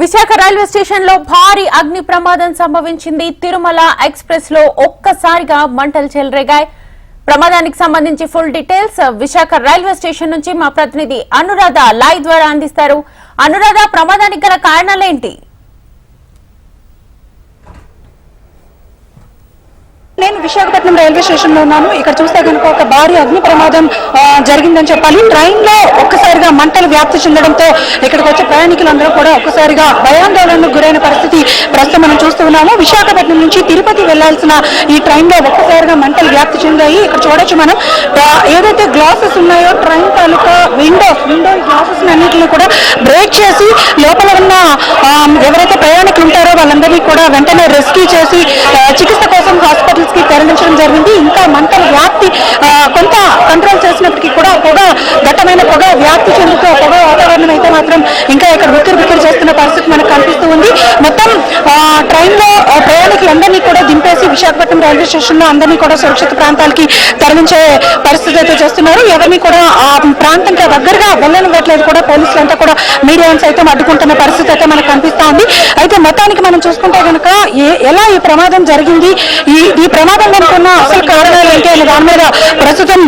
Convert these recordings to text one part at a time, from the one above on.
Visakha railway స్టేషన్లో భారీ అగ్ని ప్రమాదం సంభవించింది. తిరుమల ఎక్స్ప్రెస్లో ఒక్కసారిగా మంటలు చెలరేగాయి. ప్రమాదానికి సంబంధించి full details Visakha railway station నుంచి మా ప్రతినిధి అనురాధ లైవ్ ద్వారా అందిస్తారు. అనురాధ ప్రమాదానికి గల కారణాలేంటి? నేను విశాఖపట్నం రైల్వే స్టేషన్లో ఉన్నాను. ఇక్కడ చూస్తే కనుక ఒక భారీ అగ్ని ప్రమాదం జరిగిందని చెప్పాలి. ట్రైన్లో ఒక్కసారిగా మంటలు వ్యాప్తి చెందడంతో ఇక్కడికి వచ్చే ప్రయాణికులందరూ కూడా ఒక్కసారిగా భయాందోళనకు గురైన పరిస్థితి ప్రస్తుతం మనం చూస్తూ ఉన్నాము. విశాఖపట్నం నుంచి తిరుపతి వెళ్ళాల్సిన ఈ ట్రైన్లో ఒక్కసారిగా మంటలు వ్యాప్తి చెందాయి. ఇక్కడ చూడొచ్చు మనం. ఏదైతే గ్లాసెస్ ఉన్నాయో ట్రైన్ తాలూకా విండోస్ విండో గ్లాసెస్ అన్నింటినీ కూడా బ్రేక్ చేసి లోపల ఉన్న ఎవరైతే ప్రయాణికులు ఉంటారో వాళ్ళందరినీ కూడా వెంటనే రెస్క్యూ చేసి చికిత్స కోసం హాస్పిటల్ కి తరలించడం జరిగింది. ఇంకా మంటల వ్యాప్తి కొంత కంట్రోల్ చేసినప్పటికీ కూడా పొగ దట్టమైన పొగ వ్యాప్తి చెందుతూ పొగ వాతావరణం అయితే మాత్రం ఇంకా ఇక్కడ బిక్కిరి బిక్కిరి చేస్తున్న పరిస్థితి మనకు కనిపిస్తూ ఉంది. మొత్తం ఆ, ట్రైన్లో ఆ, ప్రయాణికులందరినీ కూడా దింపేసి విశాఖపట్నం రైల్వే స్టేషన్లో అందరినీ కూడా సురక్షిత ప్రాంతాలకి తరలించే పరిస్థితి అయితే చేస్తున్నారు. ఎవరిని కూడా ఆ ప్రాంతంకి దగ్గరగా వెళ్ళనివ్వట్లేదు కూడా పోలీసులు అంతా కూడా మీడియాను సైతం అడ్డుకుంటున్న పరిస్థితి అయితే మనకు కనిపిస్తూ ఉంది. అయితే మొత్తానికి మనం చూసుకుంటే కనుక ఎలా ఈ ప్రమాదం జరిగింది? ఈ ప్రమాదం వెనుక ఉన్న అసలు కారణాలు ఏంటి అని దాని మీద ప్రస్తుతం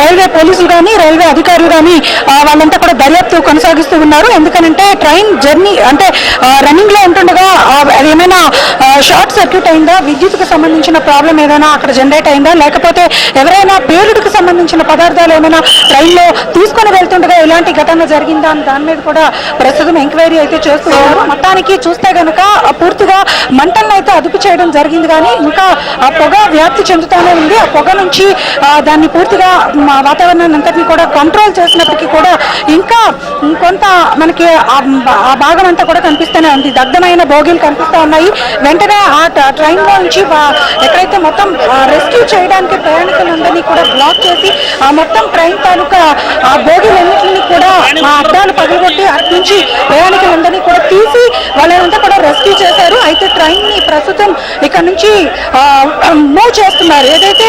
రైల్వే పోలీసులు కానీ రైల్వే అధికారులు కానీ వాళ్ళంతా కూడా దర్యాప్తు కొనసాగిస్తూ ఉన్నారు. ఎందుకనంటే ట్రైన్ జర్నీ అంటే రన్నింగ్లో ఉంటుండగా అది ఏమైనా షార్ట్ సర్క్యూట్ అయిందా? విద్యుత్కు సంబంధించిన ప్రాబ్లం ఏదైనా అక్కడ జనరేట్ అయిందా? లేకపోతే ఎవరైనా పేలుడుకు సంబంధించిన పదార్థాలు ఏమైనా ట్రైన్లో తీసుకొని వెళ్తుండగా ఇలాంటి ఘటన జరిగిందా అని దాని మీద కూడా ప్రస్తుతం ఎంక్వైరీ అయితే చేస్తున్నారు మొత్తానికి చూస్తే కనుక పూర్తిగా మంటలను అయితే అదుపు చేయడం జరిగింది కానీ ఇంకా పొగ వ్యాప్తి చెందుతూనే ఉంది. ఆ పొగ నుంచి దాన్ని పూర్తిగా మ, వాతావరణాన్ని అంతటిని కూడా కంట్రోల్ చేసినప్పటికీ కూడా ఇంకా కొంత మనకి ఆ భాగం అంతా కూడా కనిపిస్తూనే ఉంది. దగ్ధమైన భోగిలు కనిపిస్తూ ఉన్నాయి. వెంటనే ఆ ట్రైన్లో నుంచి ఎక్కడైతే మొత్తం రెస్క్యూ చేయడానికి ప్రయాణికులందరినీ కూడా బ్లాక్ చేసి ఆ మొత్తం ట్రైన్ తాలూకా ఆ భోగిలన్నింటినీ కూడా ఆ అద్దాలు పగలగొట్టి అటు నుంచి ప్రయాణికులందరినీ కూడా తీసి రెస్క్యూ చేశారు. అయితే ట్రైన్ని ప్రస్తుతం ఇక్కడ నుంచి మూవ్ చేస్తున్నారు. ఏదైతే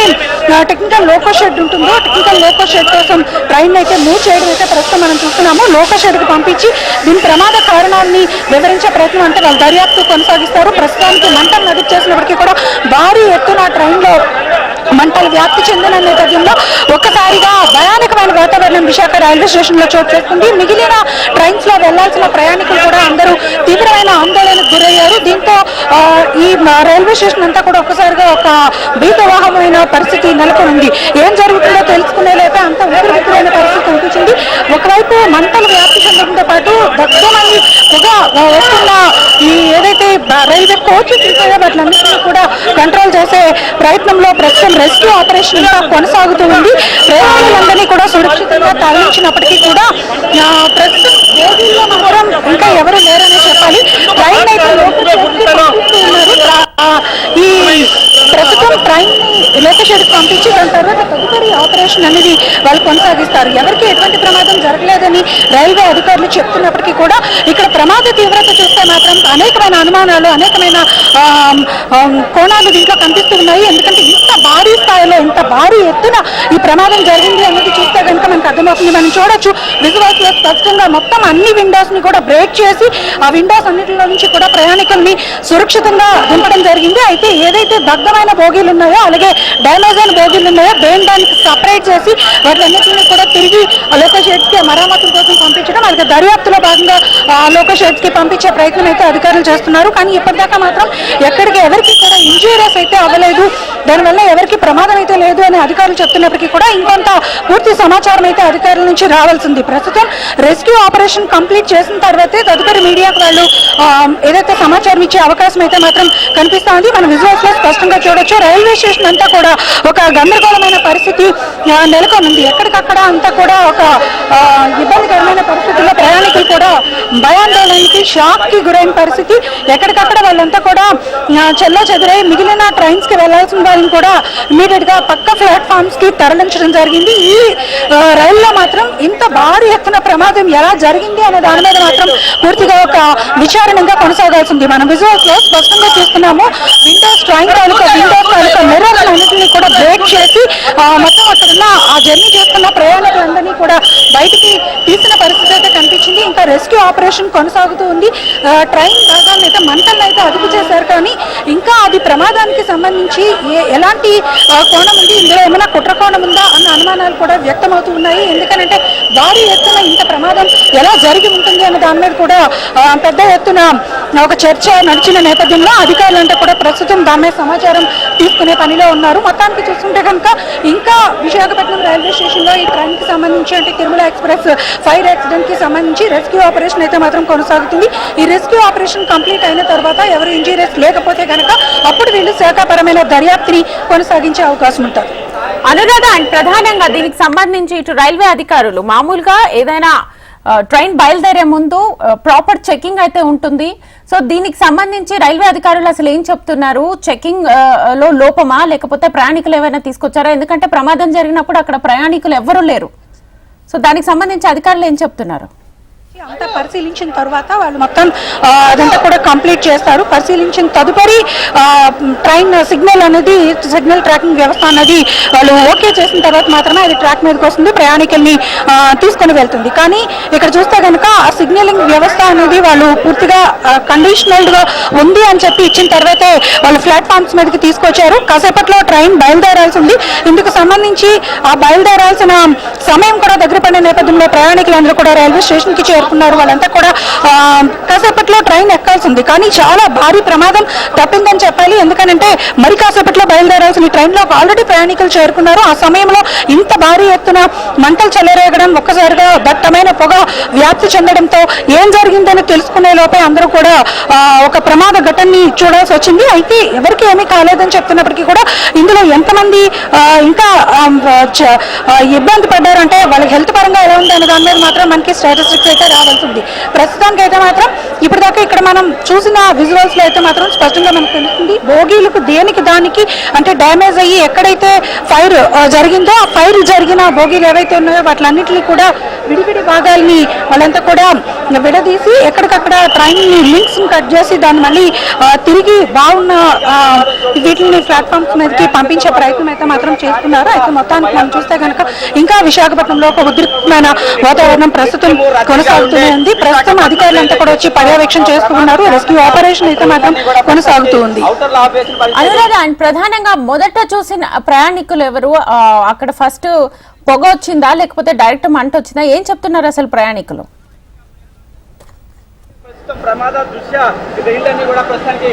టెక్నికల్ లోకో షెడ్ ఉంటుందో టెక్నికల్ లోకో షెడ్ కోసం ట్రైన్ అయితే మూవ్ చేయడం అయితే ప్రస్తుతం మనం చూస్తున్నాము. లోకో షెడ్కు పంపించి దీని ప్రమాద కారణాన్ని వివరించే ప్రయత్నం అంటే వాళ్ళు దర్యాప్తు కొనసాగిస్తారు. ప్రస్తుతానికి మంటలు నదుపు చేసినప్పటికీ కూడా భారీ ఎత్తున ట్రైన్లో మంటలు వ్యాప్తి చెందిన నేపథ్యంలో ఒక్కసారిగా భయానకమైన వాతావరణం విశాఖ రైల్వే స్టేషన్లో చోటు చేసుకుంది. మిగిలిన ట్రైన్స్లో వెళ్ళాల్సిన ప్రయాణికులు కూడా అందరూ తీవ్రమైన ఆందోళనకు గురయ్యారు. దీంతో ఈ రైల్వే స్టేషన్ అంతా కూడా ఒక్కసారిగా ఒక భీతవాహమైన పరిస్థితి నెలకొంది ఏం జరుగుతుందో తెలుసుకుంటే లేక అంత ఊపిరితిత్తులైన పరిస్థితి కనిపించింది ఒకవైపు మంటలు వ్యాప్తి చెందడంతో పాటు దట్టమని పొగ ఆ, వస్తున్న ఈ ఏదైతే బ- రైల్వే కోచెస్ వాటిని కూడా కంట్రోల్ చేసే ప్రయత్నంలో ప్రస్తుతం రెస్క్యూ ఆపరేషన్ ఇంకా కొనసాగుతూ ఉంది. ప్రయాణికులందరినీ కూడా సురక్షితంగా తరలించినప్పటికీ కూడా ప్రస్తుతం బోగీల్లో మాత్రం ఇంకా ఎవరు లేరనే చెప్పాలి. ట్రైన్ అయితే ఉన్నారు. ఈ ప్రస్తుతం ట్రైన్ లోకేష్ పంపించి దాని తర్వాత తదుపరి ఆపరేషన్ అనేది వాళ్ళు కొనసాగిస్తారు. ఎవరికి ఎటువంటి ప్రమాదం జరగలేదని రైల్వే అధికారులు చెప్తున్నప్పటికీ కూడా ఇక్కడ ప్రమాద తీవ్రత చూస్తే మాత్రం అనేకమైన అనుమానాలు అనేకమైన కోణాలు దీంట్లో కనిపిస్తూ ఉన్నాయి ఎందుకంటే ఇంత భారీ స్థాయిలో ఇంత భారీ ఎత్తున ఈ ప్రమాదం జరిగింది అన్నది చూస్తే కనుక మనకు అర్థమవుతుంది. మనం చూడొచ్చు విజువల్స్లో స్పష్టంగా మొత్తం అన్ని విండోస్ని కూడా బ్రేక్ చేసి ఆ విండోస్ అన్నిటిలో నుంచి కూడా ప్రయాణికుల్ని సురక్షితంగా దింపడం జరిగింది. అయితే ఏదైతే దగ్ధమైన బోగీలు ఉన్నాయో అలాగే డ్యామేజ్ అయిన ఉన్నాయో? దేని దానికి సపరేట్ చేసి వాటిలన్నింటినీ కూడా తిరిగి లోకల్ షెడ్స్ మరమ్మతుల కోసం పంపించడం అది దర్యాప్తులో భాగంగా లోకల్కి పంపించే ప్రయత్నం అయితే అధికారులు చేస్తున్నారు. కానీ ఇప్పటిదాకా మాత్రం ఎక్కడికి ఎవరికి కూడా ఇంజూరియస్ అయితే అవ్వలేదు. దానివల్ల ఎవరికి ప్రమాదం అయితే లేదు అని అధికారులు చెప్తున్నప్పటికీ కూడా ఇంకొంత పూర్తి సమాచారం అయితే అధికారుల నుంచి రావాల్సింది. ప్రస్తుతం రెస్క్యూ ఆపరేషన్ కంప్లీట్ చేసిన తర్వాతే తదుపరి మీడియాకు వాళ్ళు ఏదైతే సమాచారం ఇచ్చే అవకాశం అయితే మాత్రం కనిపిస్తోంది మన విజువల్స్లో స్పష్టంగా చూడొచ్చు. రైల్వే స్టేషన్ అంతా కూడా ఒక గందరగోళమైన పరిస్థితి ఆ, నెలకొనుంది. ఎక్కడికక్కడ అంతా కూడా ఒక ఇబ్బందికరమైన పరిస్థితుల్లో ప్రయాణికులు భయాందోళనకి షాక్కి గురైన పరిస్థితి. ఎక్కడికక్కడ వాళ్ళంతా కూడా చెల్లో చెదిరై మిగిలిన ట్రైన్స్కి వెళ్ళాల్సిన వారిని కూడా ఇమీడియట్గా పక్క ప్లాట్ఫామ్స్కి తరలించడం జరిగింది. ఈ రైల్లో మాత్రం ఇంత భారీ ఎత్తున ప్రమాదం ఎలా జరిగింది అనే దాని మీద మాత్రం పూర్తిగా ఒక విచారణగా కొనసాగాల్సింది. మనం విజువల్స్లో స్పష్టంగా చూస్తున్నాము విండోస్ ట్రైన్ తాలూకా విండోస్ తాలూకా మిర్రర్స్ అన్నింటినీ కూడా బ్రేక్ చేసి మొత్తం అక్కడ అక్కడున్న ఆ జర్నీ చేస్తున్న ప్రయాణికులందరినీ కూడా బయటికి తీసిన పరిస్థితి అయితే కనిపించింది. ఇంకా రెస్క్యూ ఆపరేషన్ కొనసాగుతూ ఉంది. ట్రైన్ భాగాలను అయితే మంటలను అయితే అదుపు చేశారు. కానీ ఇంకా అది ప్రమాదానికి సంబంధించి ఏ ఎలాంటి కోణం ఉంది? ఇందులో ఏమైనా కుట్ర కోణం ఉందా? అన్న అనుమానాలు కూడా వ్యక్తమవుతూ ఉన్నాయి. ఎందుకనంటే భారీ ఎత్తున ఇంత ప్రమాదం ఎలా జరిగి ఉంటుంది అనే దాని మీద కూడా పెద్ద ఎత్తున ఒక చర్చ నడిచిన నేపథ్యంలో అధికారులంతా కూడా ప్రస్తుతం దాని మీద సమాచారం తీసుకునే పనిలో ఉన్నారు. మొత్తానికి చూస్తుంటే కనుక ఇంకా విశాఖపట్నం రైల్వే స్టేషన్లో ఈ ట్రైన్కి సంబంధించి అంటే తిరుమల ఎక్స్ప్రెస్ ఫైర్ యాక్సిడెంట్కి సంబంధించి రెస్క్యూ ఆపరేషన్ అయితే మాత్రం కొనసాగుతుంది. ఈ రెస్క్యూ ఆపరేషన్ కంప్లీట్ అయిన తర్వాత ఎవరు ఇంజరీస్ లేకపోతే కనుక అప్పుడు వీళ్ళు శాఖాపరమైన దర్యాప్తుని కొనసాగించే అవకాశం ఉంటుంది. అనురాధ అండ్ ప్రధానంగా దీనికి సంబంధించి ఇటు రైల్వే అధికారులు మామూలుగా ఏదైనా ట్రైన్ బయలుదేరే ముందు ప్రాపర్ చెకింగ్ అయితే ఉంటుంది. సో దీనికి సంబంధించి రైల్వే అధికారులు అసలు ఏం చెప్తున్నారు? చెకింగ్లో లోపమా? లేకపోతే ప్రయాణికులు ఏమైనా తీసుకొచ్చారా? ఎందుకంటే ప్రమాదం జరిగినప్పుడు అక్కడ ప్రయాణికులు ఎవ్వరూ లేరు. సో దానికి సంబంధించి అధికారులు ఏం చెప్తున్నారు? అంతా పరిశీలించిన తర్వాత వాళ్ళు మొత్తం అదంతా కూడా కంప్లీట్ చేస్తారు. పరిశీలించిన తదుపరి ట్రైన్ సిగ్నల్ అనేది సిగ్నల్ ట్రాకింగ్ వ్యవస్థ అనేది వాళ్ళు ఓకే చేసిన తర్వాత మాత్రమే అది ట్రాక్ మీదకి వస్తుంది ప్రయాణికుల్ని తీసుకొని వెళ్తుంది. కానీ ఇక్కడ చూస్తే కనుక ఆ సిగ్నలింగ్ వ్యవస్థ అనేది వాళ్ళు పూర్తిగా కండిషనల్డ్గా ఉంది అని చెప్పి ఇచ్చిన తర్వాతే వాళ్ళు ప్లాట్ఫామ్స్ మీదకి తీసుకొచ్చారు. కాసేపట్లో ట్రైన్ బయలుదేరాల్సి ఉంది ఇందుకు సంబంధించి ఆ బయలుదేరాల్సిన సమయం కూడా దగ్గర పడిన నేపథ్యంలో ప్రయాణికులందరూ కూడా రైల్వే స్టేషన్కి చేరు చేరుకున్నారు వాళ్ళంతా కూడా కాసేపట్లో ట్రైన్ ఎక్కాల్సింది. కానీ చాలా భారీ ప్రమాదం తప్పిందని చెప్పాలి. ఎందుకనంటే మరి కాసేపట్లో బయలుదేరాల్సిన ఈ ఆల్రెడీ ప్రయాణికులు చేరుకున్నారు. ఆ సమయంలో ఇంత భారీ ఎత్తున మంటలు చెలరేగడం ఒక్కసారిగా దట్టమైన పొగ వ్యాప్తి చెందడంతో ఏం జరిగిందని తెలుసుకునే లోపే అందరూ కూడా ఒక ప్రమాద ఘటనని చూడాల్సి వచ్చింది. అయితే ఎవరికి ఏమీ కాలేదని చెప్తున్నప్పటికీ కూడా ఇందులో ఎంతమంది ఇంకా ఇబ్బంది పడ్డారంటే వాళ్ళకి హెల్త్ పరంగా ఎలా ఉంది అనే దాని మీద మాత్రం మనకి స్టాటిస్టిక్స్ అయితే రావాల్సి ఉంది ప్రస్తుతానికి అయితే మాత్రం ఇప్పటిదాకా ఇక్కడ మనం చూసిన విజువల్స్లో అయితే మాత్రం స్పష్టంగా మనకు తెలుస్తుంది. బోగీలకు దేనికి దానికి అంటే డ్యామేజ్ అయ్యి ఎక్కడైతే ఫైర్ జరిగిందో ఆ ఫైర్ జరిగిన బోగీలు ఏవైతే ఉన్నాయో వాటిలన్నింటినీ కూడా విడివిడి భాగాల్ని వాళ్ళంతా కూడా విడదీసి ఎక్కడికక్కడ ట్రైన్ లింక్స్ కట్ చేసి దాన్ని మళ్ళీ తిరిగి బాగున్న వీటిని ప్లాట్ఫామ్స్ మీదకి పంపించే ప్రయత్నం అయితే మాత్రం చేస్తున్నారు. అయితే మొత్తానికి మనం చూస్తే కనుక ఇంకా విశాఖపట్నంలో ఒక ఉద్రిక్తమైన వాతావరణం ప్రస్తుతం కొనసాగుతూనే ఉంది. ప్రస్తుతం అధికారులంతా కూడా వచ్చి పర్యవేక్షణ చేస్తూ ఉన్నారు. రెస్క్యూ ఆపరేషన్ అయితే మాత్రం కొనసాగుతూ ఉంది. అనురాధ అండ్ ప్రధానంగా మొదట చూసిన ప్రయాణికులు ఎవరు? అక్కడ ఫస్ట్ పొగ వచ్చిందా? లేకపోతే డైరెక్ట్ మంట వచ్చిందా? ఏం చెప్తున్నారు అసలు ప్రయాణికులు? ప్రమాద దృష్ట్యా రైళ్ళన్నీ కూడా ప్రస్తుతానికి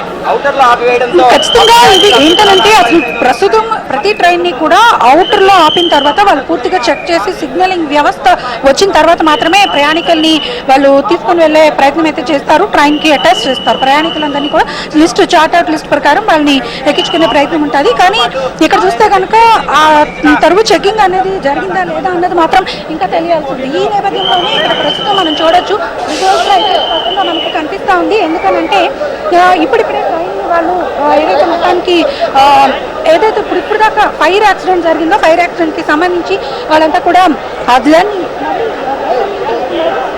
ఆపివేయడంతో ఖచ్చితంగా ఇది ఏంటంటే అసలు ప్రస్తుతం ప్రతి ట్రైన్ని కూడా అవుటర్లో ఆపిన తర్వాత వాళ్ళు పూర్తిగా చెక్ చేసి సిగ్నలింగ్ వ్యవస్థ వచ్చిన తర్వాత మాత్రమే ప్రయాణికుల్ని వాళ్ళు తీసుకుని వెళ్ళే ప్రయత్నం అయితే చేస్తారు. ట్రైన్కి అటాచ్ చేస్తారు. ప్రయాణికులందరినీ కూడా లిస్ట్ చార్ట్అవుట్ లిస్ట్ ప్రకారం వాళ్ళని ఎక్కించుకునే ప్రయత్నం ఉంటుంది. కానీ ఇక్కడ చూస్తే కనుక ఆ తరువు చెక్కింగ్ అనేది జరిగిందా లేదా అన్నది మాత్రం ఇంకా తెలియాల్సింది. ఈ నేపథ్యంలోనే ఇక్కడ ప్రస్తుతం మనం చూడొచ్చు. Visuals లో అయితే స్పష్టంగా మనకు కనిపిస్తా ఉంది. ఎందుకనంటే ఇప్పుడిప్పుడే ట్రైన్ వాళ్ళు ఏదైతే మొత్తానికి ఏదైతే ఇప్పుడు ఇప్పుడు దాకా ఫైర్ యాక్సిడెంట్ జరిగిందో ఫైర్ యాక్సిడెంట్కి సంబంధించి వాళ్ళంతా కూడా అదిలని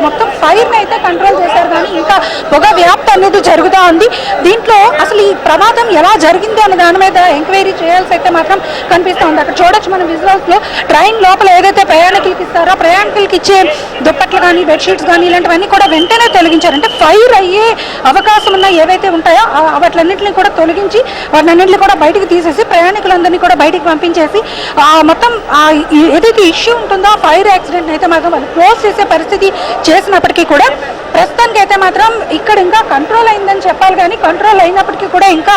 మొత్తం ఫైర్ని అయితే కంట్రోల్ చేశారు కానీ ఇంకా పొగ వ్యాప్తి అనేది జరుగుతూ ఉంది. దీంట్లో అసలు ఈ ప్రమాదం ఎలా జరిగింది అనే దాని మీద ఎంక్వైరీ చేయాల్సి అయితే మాత్రం కనిపిస్తూ ఉంది. అక్కడ చూడొచ్చు మనం విజువల్స్లో ట్రైన్ లోపల ఏదైతే ప్రయాణికులకి ఇస్తారో ప్రయాణికులకి ఇచ్చే దుప్పట్లు కానీ బెడ్షీట్స్ కానీ ఇలాంటివన్నీ కూడా వెంటనే తొలగించారు. అంటే ఫైర్ అయ్యే అవకాశం ఉన్న ఏవైతే ఉంటాయో వాటిలన్నింటినీ కూడా తొలగించి వాటినన్నింటినీ కూడా బయటికి తీసేసి ప్రయాణికులందరినీ కూడా బయటికి పంపించేసి మొత్తం ఏదైతే ఇష్యూ ఉంటుందో ఆ ఫైర్ యాక్సిడెంట్ అయితే మాత్రం వాళ్ళు క్లోజ్ చేసే పరిస్థితి చేసినప్పటికీ కూడా ప్రస్తుతానికి అయితే మాత్రం ఇక్కడ ఇంకా కంట్రోల్ అయిందని చెప్పాలి కానీ కంట్రోల్ అయినప్పటికీ కూడా ఇంకా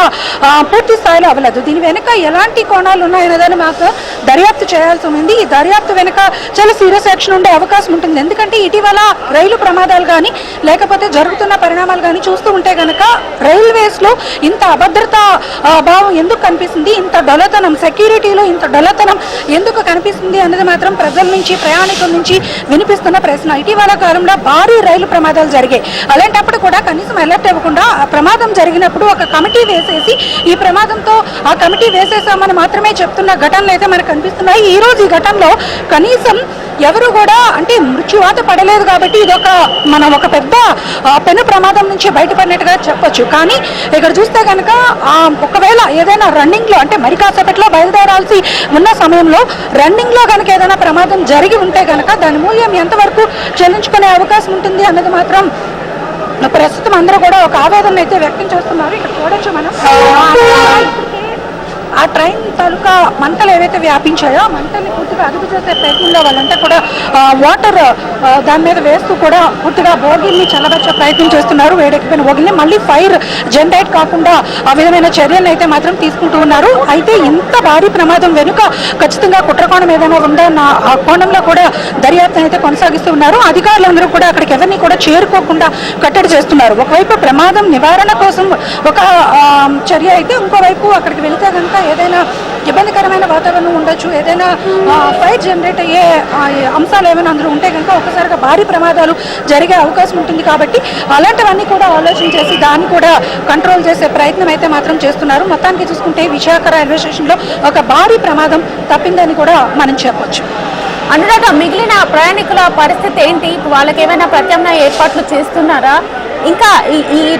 పూర్తి స్థాయిలో అవ్వలేదు. దీని వెనుక ఎలాంటి కోణాలు ఉన్నాయనేదాన్ని మాకు దర్యాప్తు చేయాల్సి ఉంది. ఈ దర్యాప్తు వెనుక చాలా సీరియస్ యాక్షన్ ఉండే అవకాశం ఉంటుంది. ఎందుకంటే ఇటీవల రైలు ప్రమాదాలు కానీ లేకపోతే జరుగుతున్న పరిణామాలు కానీ చూస్తూ ఉంటే కనుక రైల్వేస్లో ఇంత అభద్రత భావం ఎందుకు కనిపిస్తుంది? ఇంత డొలతనం సెక్యూరిటీలో ఇంత డొలతనం ఎందుకు కనిపిస్తుంది అన్నది మాత్రం ప్రజల నుంచి ప్రయాణికుల నుంచి వినిపిస్తున్న ప్రశ్న. ఇటీవల కాలం కాలంలో భారీ రైలు ప్రమాదాలు జరిగాయి. అలాంటప్పుడు కూడా కనీసం అలర్ట్ ఇవ్వకుండా ప్రమాదం జరిగినప్పుడు ఒక కమిటీ వేసేసి ఈ ప్రమాదంతో ఆ కమిటీ వేసేసామని మాత్రమే చెప్తున్న ఘటనలు అయితే మనకు కనిపిస్తున్నాయి. ఈ రోజు ఈ ఘటనలో కనీసం ఎవరు కూడా అంటే మృత్యువాత పడలేదు కాబట్టి ఇదొక మనం ఒక పెద్ద పెను ప్రమాదం నుంచి బయటపడినట్టుగా చెప్పొచ్చు. కానీ ఇక్కడ చూస్తే కనుక ఒకవేళ ఏదైనా రన్నింగ్లో అంటే మరి కాసేపట్లో బయలుదేరాల్సి ఉన్న సమయంలో రన్నింగ్లో కనుక ఏదైనా ప్రమాదం జరిగి ఉంటే కనుక దాని మూల్యం ఎంతవరకు చెల్లించుకునే అవకాశం ఉంటుంది అన్నది మాత్రం ప్రస్తుతం అందరూ కూడా ఒక ఆవేదన అయితే వ్యక్తం చేస్తున్నారు. ఇక్కడ చూడొచ్చు మనం. ఆ ట్రైన్ తాలూకా మంటలు ఏవైతే వ్యాపించాయో ఆ మంటల్ని పూర్తిగా అదుపు చేసే ప్రయత్నంలో వాళ్ళంతా కూడా వాటర్ దాని మీద వేస్తూ కూడా పూర్తిగా బోగిల్ని చల్లబరిచే ప్రయత్నం చేస్తున్నారు వేడెక్కిపోయిన బోగిల్ని. మళ్ళీ ఫైర్ జనరేట్ కాకుండా ఆ విధమైన చర్యలను అయితే మాత్రం తీసుకుంటూ ఉన్నారు. అయితే ఇంత భారీ ప్రమాదం వెనుక ఖచ్చితంగా కుట్రకోణం ఏదైనా ఉందా నా ఆ కోణంలో కూడా దర్యాప్తు అయితే కొనసాగిస్తూ ఉన్నారు. అధికారులందరూ కూడా అక్కడికి ఎవరిని కూడా చేరుకోకుండా కట్టడి చేస్తున్నారు. ఒకవైపు ప్రమాదం నివారణ కోసం ఒక చర్య అయితే ఇంకోవైపు అక్కడికి వెళితే కనుక ఏదైనా ఇబ్బందికరమైన వాతావరణం ఉండొచ్చు ఏదైనా ఫైర్ జనరేట్ అయ్యే అంశాలు ఏమైనా అందులో ఉంటే కనుక ఒక్కసారిగా భారీ ప్రమాదాలు జరిగే అవకాశం ఉంటుంది కాబట్టి అలాంటివన్నీ కూడా ఆలోచన చేసి దాన్ని కూడా కంట్రోల్ చేసే ప్రయత్నం అయితే మాత్రం చేస్తున్నారు. మొత్తానికి చూసుకుంటే విశాఖ రైల్వే స్టేషన్లో ఒక భారీ ప్రమాదం తప్పిందని కూడా మనం చెప్పొచ్చు. అనురాధ మిగిలిన ప్రయాణికుల పరిస్థితి ఏంటి? వాళ్ళకి ఏమైనా ప్రత్యామ్నాయ ఏర్పాట్లు చేస్తున్నారా? ఇంకా ఈ- ఈ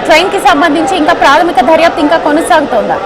సంబంధించి ఇంకా ప్రాథమిక దర్యాప్తు ఇంకా కొనసాగుతోందా?